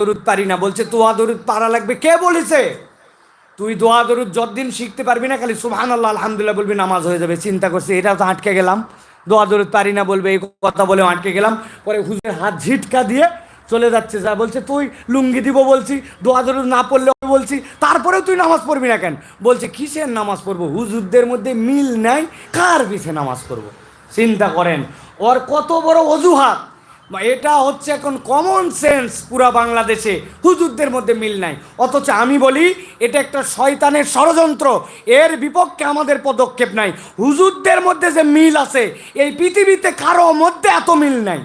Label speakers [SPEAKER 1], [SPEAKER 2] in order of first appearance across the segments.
[SPEAKER 1] দরুদ পারি না। বলছে, দোয়া দরুদ পারা লাগবে। কে বলেছে? তুই দোয়া দরুদ যতদিন শিখতে পারবি না, খালি সুবহান আল্লাহ আলহামদুলিল্লাহ বলবি, নামাজ হয়ে যাবে। চিন্তা করছি, এটাও তো আটকে গেলাম। দোয়া দরুদ পারি না বলবে, এই কথা বলে আটকে গেলাম। পরে হুজুরের হাত ঝিটকা দিয়ে চলে যাচ্ছে যা। বলছে, তুই লুঙ্গি দিব বলছি, দোয়া দরুদ না পড়লে বলছি, তারপরেও তুই নামাজ পড়বি না কেন? বলছে, কিসের নামাজ পড়ব? হুজুরদের মধ্যে মিল নাই, কার পিছে নামাজ পড়ব? চিন্তা করেন, ওর কত বড় অজুহাত। এটা হচ্ছে এখন কমন সেন্স পুরা বাংলাদেশে। হুজুরদের মধ্যে মিল নাই। অথচ আমি বলি, এটা একটা শয়তানের ষড়যন্ত্র। এর বিপক্ষে আমাদের পদক্ষেপ নাই। হুজুরদের মধ্যে যে মিল আছে, এই পৃথিবীতে কারও মধ্যে এত মিল নাই।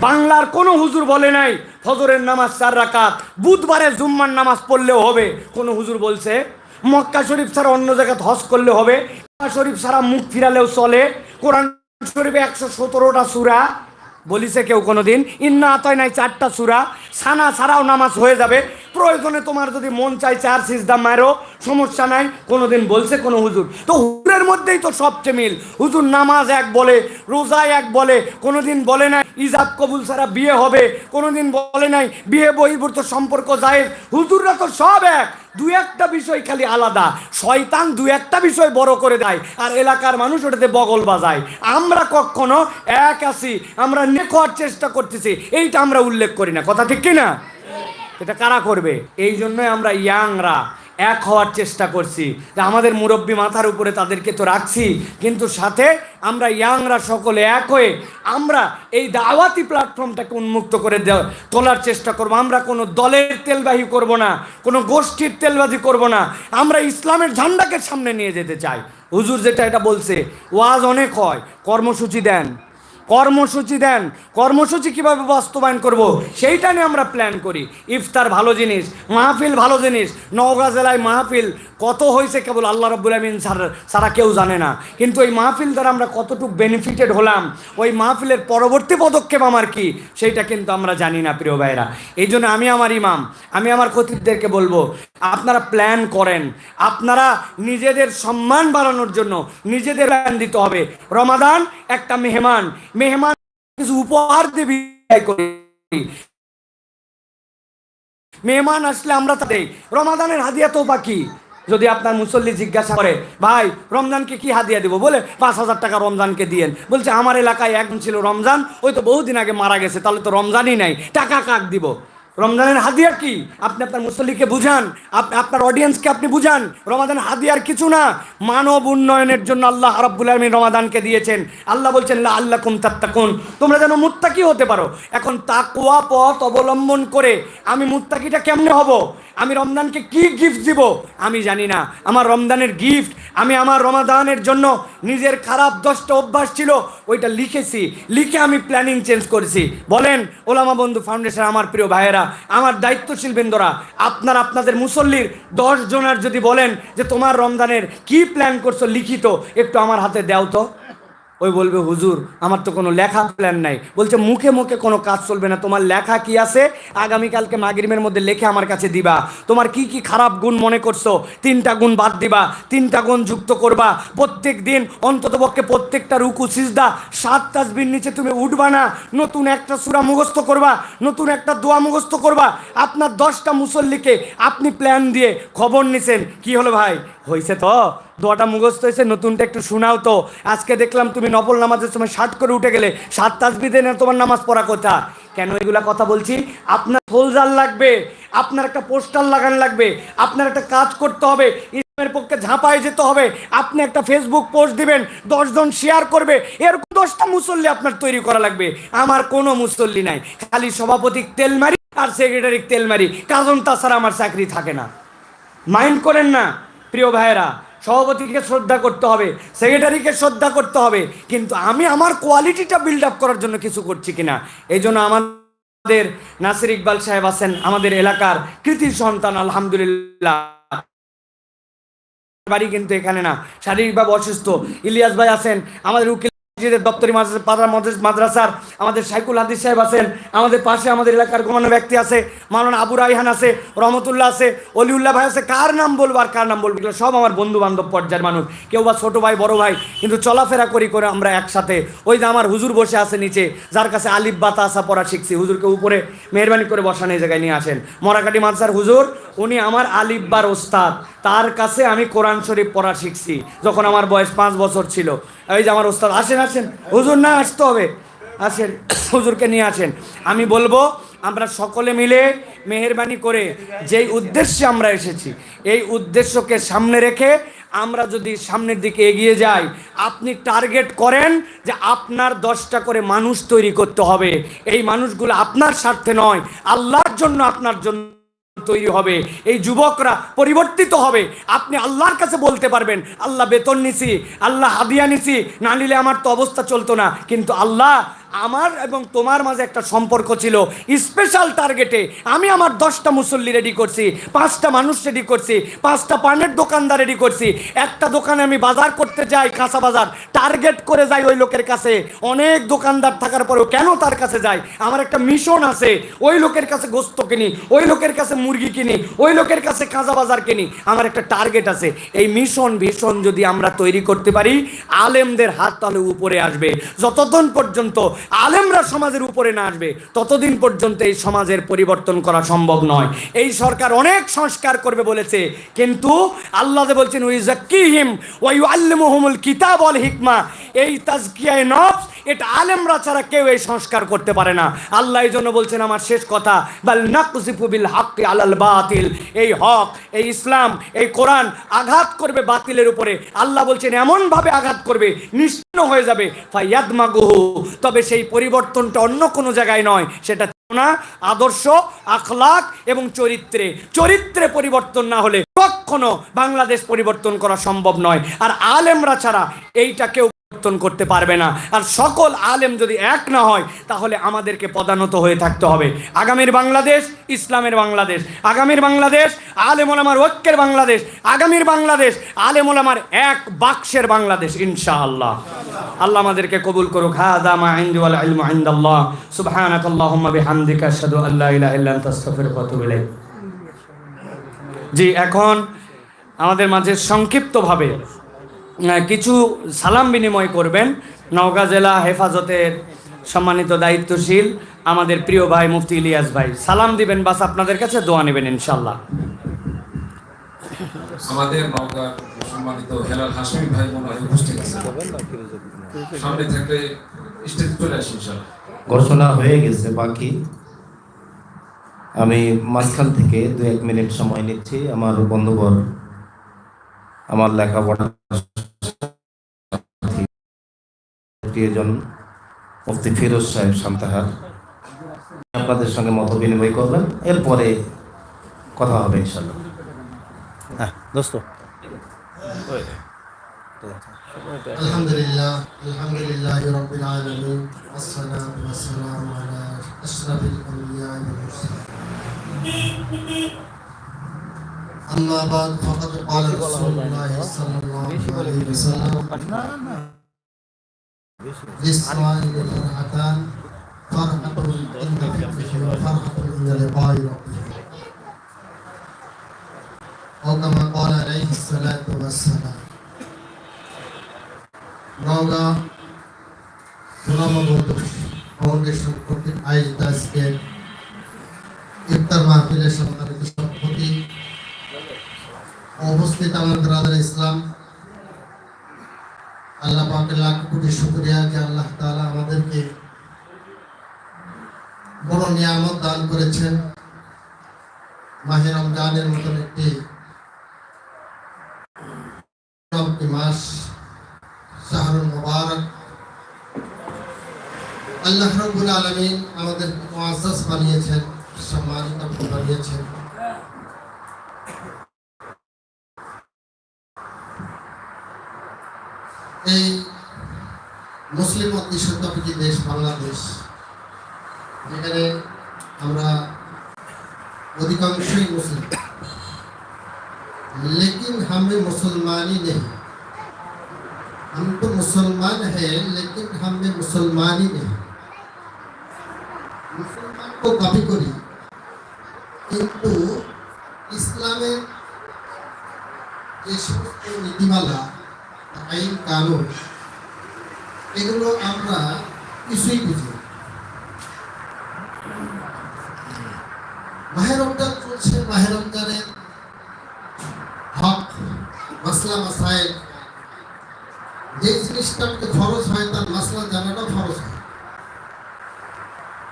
[SPEAKER 1] বাংলার কোনো হুজুর বলে নাই, ফজরের নামাজ চার রাকাত, বুধবারে জুম্মার নামাজ পড়লেও হবে। কোনো হুজুর বলছে, মক্কা শরীফ ছাড়া অন্য জায়গায় হজ করলে হবে। শরীফ ছাড়া মুখ ফিরালেও চলে। কোরআন শরীফে একশো সতেরোটা সুরা। বলিছে কেউ কোনোদিন, ইন্না আতয় নাই চারটা সুরা, সানা ছাড়াও নামাজ হয়ে যাবে। প্রয়োজনে তোমার যদি মন চাই চার সিজদা মারো সমস্যা নাই, কোনোদিন বলছে, কোনো হুজুর। তো হুজুরের মধ্যেই তো সবচেয়ে মিল। হুজুর নামাজ এক বলে রোজা এক বলে, কোনোদিন বলে নাই ইজাব কবুল ছাড়া বিয়ে হবে, কোনোদিন বলে নাই, বিয়ে বহির্ভূত সম্পর্ক যায় হুজুররা তো সব এক। দু একটা বিষয় খালি আলাদা। শয়তান দু একটা বিষয় বড় করে দেয়, আর এলাকার মানুষ ওটাতে বগল বাজায়। আমরা কখনো এক আছি, আমরা নেক চেষ্টা করতেছি, এইটা আমরা উল্লেখ করি না। কথা ঠিক কিনা? এটা কারা করবে? এই জন্যই আমরা ইয়াংরা। এক হওয়ার চেষ্টা করছি। আমাদের মুরব্বী মাথার উপরে তাদেরকে তো রাখছি। কিন্তু সাথে আমরা ইয়াংরা সকলে এক হয়ে আমরা এই দাওয়াতি প্ল্যাটফর্মটাকে উন্মুক্ত করে তোলার চেষ্টা করব। আমরা কোনো দলের তেলবাহি করব না, কোনো গোষ্ঠীর তেলবাজি করব না। আমরা ইসলামের ঝান্ডাকে সামনে নিয়ে যেতে চাই। হুজুর যেটা এটা বলছে, ওয়াজ অনেক হয়, কর্মসূচি দেন। কর্মসূচি দেন। কর্মসূচি কীভাবে বাস্তবায়ন করব, সেইটা নিয়ে আমরা প্ল্যান করি। ইফতার ভালো জিনিস, মাহফিল ভালো জিনিস, নওগাঁ জেলায় মাহফিল কত হয়েছে কেবল আল্লাহ রব্বুল আমিন সার সারা কেউ জানে না। কিন্তু ওই মাহফিল দ্বারা আমরা কতটুকু বেনিফিটেড হলাম, ওই মাহফিলের পরবর্তী পদক্ষেপ আমার কি, সেইটা কিন্তু আমরা জানি না, প্রিয় ভাইরা এই জন্য আমি আমার ইমাম, আমি আমার খতিবদেরকে বলব, আপনারা প্ল্যান করেন। আপনারা নিজেদের সম্মান বাড়ানোর জন্য নিজেদের প্ল্যান দিতে হবে। রমাদান একটা মেহমান মেহমান কিছু উপহার দেবি মেহমান আসলে আমরা তাদের রমাদানের হাদিয়া তো বাকি যদি আপনার মুসল্লি জিজ্ঞাসা করে, ভাই, রমজানকে কি হাদিয়া দিব? বলে, পাঁচ হাজার টাকা রমজানকে দিয়েন। বলছে, আমার এলাকায় একজন ছিল রমজান, ওই তো বহুদিন আগে মারা গেছে, তাহলে তো রমজানই নাই। টাকা কাক দিব? রমজানের হাদিয়া কি? আপনি আপনার মুসল্লিকে বুঝান। আপ- আপনার অডিয়েন্সকে আপনি বুঝান। রমাদান হাদিয়ার কিছু না। মানব উন্নয়নের জন্য আল্লাহ রাব্বুল আলমী রমাদানকে দিয়েছেন। আল্লাহ বলছেন আল্লাহ কুম তাত্তাকুন। তোমরা যেন মুত্তাকি হতে পারো। এখন তাকুয়া পথ অবলম্বন করে আমি মুত্তাকিটা কেমনে হব? আমি রমদানকে কি গিফট দিব? আমি জানি না। আমার রমদানের গিফট আমি আমার রমাদানের জন্য নিজের খারাপ দশটা অভ্যাস ছিল, ওইটা লিখেছি। লিখে আমি প্ল্যানিং চেঞ্জ করেছি। বলেন, ওলামা বন্ধু ফাউন্ডেশন আমার প্রিয় ভাইয়েরা, আমার দায়িত্বশীল বৃন্দরা, আপনার, আপনাদের মুসল্লির দশ জনের যদি বলেন যে তোমার রমদানের কি প্ল্যান করছ লিখিত, একটু আমার হাতে দাও তো। ওই বলবে, হুজুর, আমার তো কোনো লেখা প্ল্যান নাই। বলছে, মুখে মুখে কোনো কাজ চলবে না। তোমার লেখা কি আছে? আগামীকালকে মাগরিমের মধ্যে লেখে আমার কাছে দিবা। তোমার কি কি খারাপ গুণ মনে করছ? তিনটা গুণ বাদ দিবা, তিনটা গুণ যুক্ত করবা। প্রত্যেক দিন অন্ততপক্ষে প্রত্যেকটা রুকু, সিজদা, সাত তাসবির নিচে তুমি উঠবা না। নতুন একটা সুরা মুখস্থ করবা, নতুন একটা দোয়া মুখস্থ করবা। আপনার দশটা মুসল্লিকে আপনি প্ল্যান দিয়ে খবর নিছেন। কি হলো ভাই? হয়েছে তো? দোয়াটা মুখস্থ হয়েছে, নতুনটা একটু শোনাও তো। আজকে দেখলাম তুমি নফল নামাজের সময় ষাট করে উঠে গেলে সাত তাসবিদে না তোমার নামাজ পড়া কথা কেন এগুলা কথা বলছি? আপনার ফোলজার লাগবে, আপনার একটা পোস্টার লাগান লাগবে, আপনার একটা কাজ করতে হবে, ইসলামের পক্ষে ঝাঁপায় যেতে হবে, আপনি একটা ফেসবুক পোস্ট দিবেন, দশজন শেয়ার করবে, এরকম দশটা মুসল্লি আপনার তৈরি করা লাগবে। আমার কোনো মুসল্লি নাই, খালি সভাপতি তেল মারি আর সেক্রেটারি তেল মারি কারণ তাছাড়া আমার চাকরি থাকে না। মাইন্ড করেন না, প্রিয় ভাইয়েরা সভাপতিকে শ্রদ্ধা করতে হবে সেক্রেটারিকে শ্রদ্ধা করতে হবে, কিন্তু আমি আমার কোয়ালিটিটা বিল্ড আপ করার জন্য কিছু করছি কিনা? এই জন্য আমাদের নাসির ইকবাল সাহেব আছেন, আমাদের এলাকার কৃতি সন্তান, আলহামদুলিল্লাহ। বাড়ি কিন্তু এখানে না, শারীরিকভাবে অসুস্থ। ইলিয়াস ভাই আছেন, আমাদের উকিল মসজিদের দপ্তরি মাদ্রাস- মাদ্রাসার আমাদের সাইকুল হাদিস সাহেব আছেন, আমাদের পাশে আমাদের এলাকার কোনো ব্যক্তি আছে, মাওলানা আবু রাইহান আছে, রহমতুল্লাহ আছে, অলিউল্লাহ ভাই আছে, কার নাম বলব আর কার নাম বলব? এগুলো সব আমার বন্ধু বান্ধব পর্যায়ের মানুষ, কেউ বা ছোটো ভাই, বড় ভাই, কিন্তু চলাফেরা করি করে আমরা একসাথে। ওই যে আমার হুজুর বসে আছে নিচে, যার কাছে আলিফ বাতা আসা পড়া শিখছি। হুজুরকে উপরে মেহরবানি করে বসানো এই জায়গায় নিয়ে আসেন। মরাকাটি মাদ্রাসার হুজুর উনি আমার আলিব্বার ওস্তাদ। তার কাছে আমি কোরআন শরীফ পড়া শিখছি, যখন আমার বয়স পাঁচ বছর ছিল। এই যে আমার ওস্তাদ, আসেন আসেন। হুজুর না, আসতে হবে। আসেন, হুজুরকে নিয়ে আসেন। আমি বলব, আমরা সকলে মিলে মেহরবানি করে যেই উদ্দেশ্যে আমরা এসেছি, এই উদ্দেশ্যকে সামনে রেখে আমরা যদি সামনের দিকে এগিয়ে যাই, আপনি টার্গেট করেন যে আপনার দশটা করে মানুষ তৈরি করতে হবে। এই মানুষগুলো আপনার স্বার্থে নয়, আল্লাহর জন্য আপনার জন্য তৈরি হবে, এই যুবকরা পরিবর্তিত হবে। আপনি আল্লাহর কাছে বলতে পারবেন, আল্লাহ বেতন নিছি, আল্লাহ হাদিয়া নিছি, না নিলে আমার তো অবস্থা চলতো না। কিন্তু আল্লাহ আমার এবং তোমার মাঝে একটা সম্পর্ক ছিল স্পেশাল টার্গেটে আমি আমার দশটা মুসল্লি রেডি করছি, পাঁচটা মানুষ রেডি করছি, পাঁচটা পানের দোকানদার রেডি করছি। একটা দোকানে আমি বাজার করতে যাই, কাঁচা বাজার। টার্গেট করে যাই ওই লোকের কাছে। অনেক দোকানদার থাকার পরেও কেন তার কাছে যাই? আমার একটা মিশন আছে। ওই লোকের কাছে গোস্ত কিনি, ওই লোকের কাছে মুরগি কিনি, ওই লোকের কাছে কাঁচা বাজার কিনি। আমার একটা টার্গেট আছে। এই মিশন ভীষণ যদি আমরা তৈরি করতে পারি, আলেমদের হাত তাহলে উপরে আসবে। যতক্ষণ পর্যন্ত আলেমরা সমাজের উপরে না আসবে, ততদিন পর্যন্ত এই সমাজের পরিবর্তন করা সম্ভব নয়। এই সরকার অনেক সংস্কার করবে বলেছে, কিন্তু আল্লাহ বলছেন ওই জাকিহিম ওই আল্লিমুহুমুল কিতাব অল হিকমা। এই তাজকিয়ায় নফস এটা আলেমরা ছাড়া কেউ এই সংস্কার করতে পারে না। আল্লাহ এই জন্য বলছেন, আমার শেষ কথা, বাল নাকজিফু বিল হাক্কি আলাল বাতিল। এই হক, এই ইসলাম, এই কোরআন আঘাত করবে বাতিলের উপরে। আল্লাহ বলছেন এমন ভাবে আঘাত করবে, নিশ্চিন্ন হয়ে যাবে। ফায়াদমাগুহু, তবে সেই পরিবর্তনটা অন্য কোনো জায়গায় নয়, সেটা না আদর্শ, আখলাক এবং চরিত্রে। চরিত্রে পরিবর্তন না হলে কখনো বাংলাদেশ পরিবর্তন করা সম্ভব নয়। আর আলেমরা ছাড়া এইটা কেউ পরিবর্তন করতে পারবে না। আর সকল আলেম যদি এক না হয়, তাহলে আমাদেরকে পদানত হয়ে থাকতে হবে। আগামীর বাংলাদেশ, ইসলামের বাংলাদেশ। আগামীর বাংলাদেশ আলেম ওলামার ঐক্যের বাংলাদেশ। আগামীর বাংলাদেশ আলেম ওলামার এক বাক্সের বাংলাদেশ, ইনশাআল্লাহ। আল্লাহ আমাদেরকে কবুল করুক। হাদা মা জি, এখন আমাদের মাঝে সংক্ষিপ্তভাবে কিছু সালাম বিনিময় করবেন। নওগাঁ জেলা হেফাজতের সম্মানিত দায়িত্বশীল আমাদের প্রিয় ভাই মুফতি ইলিয়াস ভাই। সালাম দিবেন বাস আপনাদের কাছে দোয়া নেবেন ইনশাল্লাহ
[SPEAKER 2] আমাদের নওগাঁর সম্মানিত হেলাল হাসমি ভাই মনে হয় উপস্থিত আছে সামনে থাকলে স্টেজ চলে আসি ইনশাআল্লাহ।
[SPEAKER 3] ঘোষণা হয়ে গেছে বাকি আমি মাঝখান থেকে দু এক মিনিট সময় নিচ্ছি। আমার বন্ধুবর আমার লেখাপড়া প্রিয়জন মুফতি ফিরোজ সাহেব সান্তাহার আপনাদের সঙ্গে মত বিনিময় করবেন এরপরে কথা হবে ইনশাল্লাহ
[SPEAKER 4] হ্যাঁ দোস্ত
[SPEAKER 5] الحمد لله الحمد لله رب العالمين والصلاة والسلام على أشرف الأنبياء والمرسلين أما بعد فقد قال رسول الله صلى الله عليه وسلم للسائل فرحتان فرحة عند فطره وفرحة عند لقاء ربه أو كما قال عليه الصلاة والسلام নওগাঁ সুনামবন্ধ ফাউন্ডেশন কর্তৃক আয়োজিত আজকে ইফতার মাহফিলের সম্মানিত সভাপতি উপস্থিত আমার ব্রাদার ইসলাম কোটি শুকরিয়া যে আল্লাহ তাআলা আমাদেরকে বড় নিয়ামত দান করেছেন। মাহে রমজানের মতন একটি মাস, শাহরুল মুবারক। আল্লাহ রব্বুল আলামিন আমাদের মুআজ্জাজ বানিয়েছেন, সম্মানিত বানিয়েছেন। এই মুসলিম অধ্যুষিত দেশ বাংলাদেশ যেখানে আমরা অধিকাংশই মুসলিম लेकिन हमें मुसलमानी नहीं हम तो मुसलमान है लेकिन हम में मुसलमान ही नहीं মুসলমান তো দাবি করি কিন্তু ইসলামের যে সমস্ত নীতিমালা আইন কানুন এগুলো আমরা কিছুই বুঝি না। মাহের রমজান চলছে মাহের রমজানের হক মাসলা মাসাইল যে জিনিসটা আমাকে ফরজ হয়, তার মাসলা জানাটা ফরজ হয়।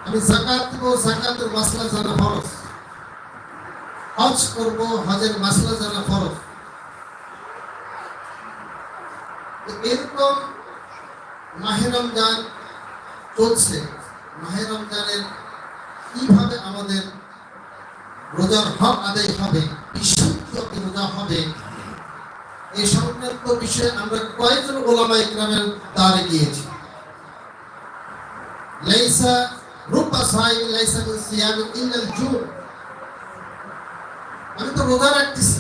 [SPEAKER 5] আমি জাকাত দেবো, জাকাতের মাসলা জানা ফরজ। হজ করব, হজের মাসলা জানা ফরজ। এরকম মাহে রমজান চলছে। মাহে রমজানের কীভাবে আমাদের রোজার হক আদায় হবে বিশুদ্ধ রোজা হবে এই সংক্রান্ত বিষয়ে আমরা কয়েকজন ওলামা ইকরামের দ্বারে গিয়েছি। লাইসা রূপা সাইম লাইসা সিয়াম ইল্লাল জু আমি তো রোজা রাখতেছি।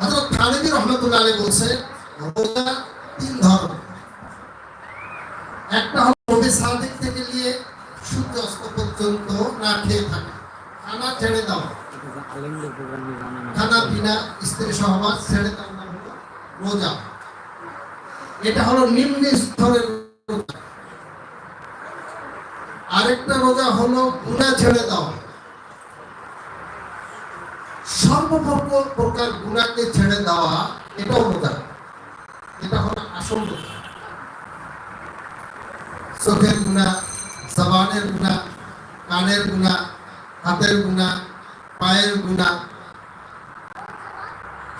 [SPEAKER 5] হযরত খালিদ রহমাতুল্লাহ আলাইহি বলছে রোজা তিন একটা সাদিক থেকে নিয়ে সূর্য অস্ত পর্যন্ত না খেয়ে থাকা। খানা ছেড়ে খানা, পিনা, স্ত্রী সহবাস ছেড়ে হলো রোজা। এটা হলো নিম্ন স্তরের রোজা। আরেকটা রোজা হলো গুণা ছেড়ে দাও। সর্বপ্রক প্রকার গুণাকে ছেড়ে দেওয়া এটাও রোজা। রোজা চোখের গুণা, জবানের গুণা, কানের গুণা, হাতের গুণা, পায়ের গুণা।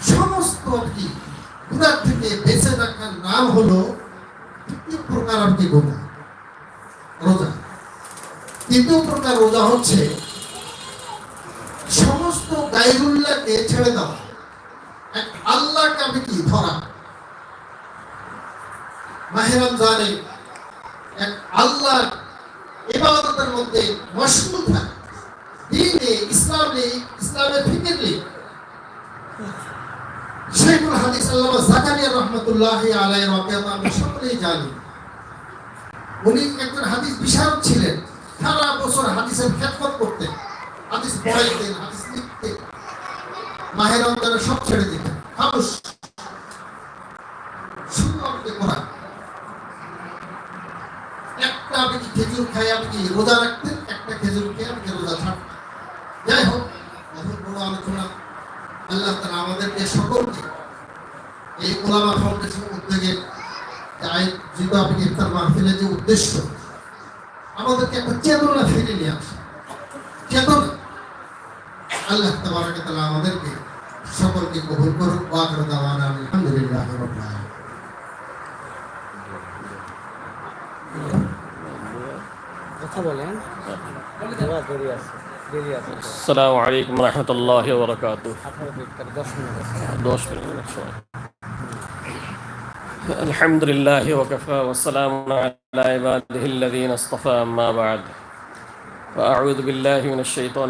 [SPEAKER 5] সমস্ত কি গুণার থেকে বেঁচে রাখার নাম হলো তৃতীয় প্রকার আর কি গুণা? রোজা। তৃতীয় প্রকার রোজা হচ্ছে সমস্ত গাইরুল্লাহকে ছেড়ে দেওয়া। এক আল্লাহকে আমি ধরা? মাহেরাম আল্লাহ মধ্যে মশগুল থাকে। দিনে ইসলামে ফিকির। নেই শেখুল হাদিস জাকারিয়া রহমতুল্লাহ আলাই সকলেই জানি। উনি একজন হাদিস বিশারদ ছিলেন। সারা বছর হাদিসের খেদমত করতেন। হাদিস পড়াইতেন, হাদিস লিখতেন। মাহের রমজানে সব ছেড়ে দিতেন। খামুশ। শুধু একটা কি খেজুর খাই কি রোজা রাখতেন একটা খেজুর খেয়ে রোজা যাই হোক আলোচনা, আল্লাহ তারা আমাদেরকে সকলকে এই ওলামা ফাউন্ডেশন উদ্যোগে আপনি ইফতার যে উদ্দেশ্য, আমাদেরকে একটা চেতনা ফিরে নিয়ে আসে। চেতনা। আল্লাহ তাআলা আমাদেরকে সকলকে কবুল করুক আলহামদুলিল্লাহি
[SPEAKER 6] عليكم ورحمة الله وبركاته
[SPEAKER 1] আঠারো মিনিট দশ মিনিট আছে
[SPEAKER 6] دوش من شوي. الحمد لله وكفى والسلام على عباده الذين اصطفى أما بعد فأعوذ بالله من الشيطان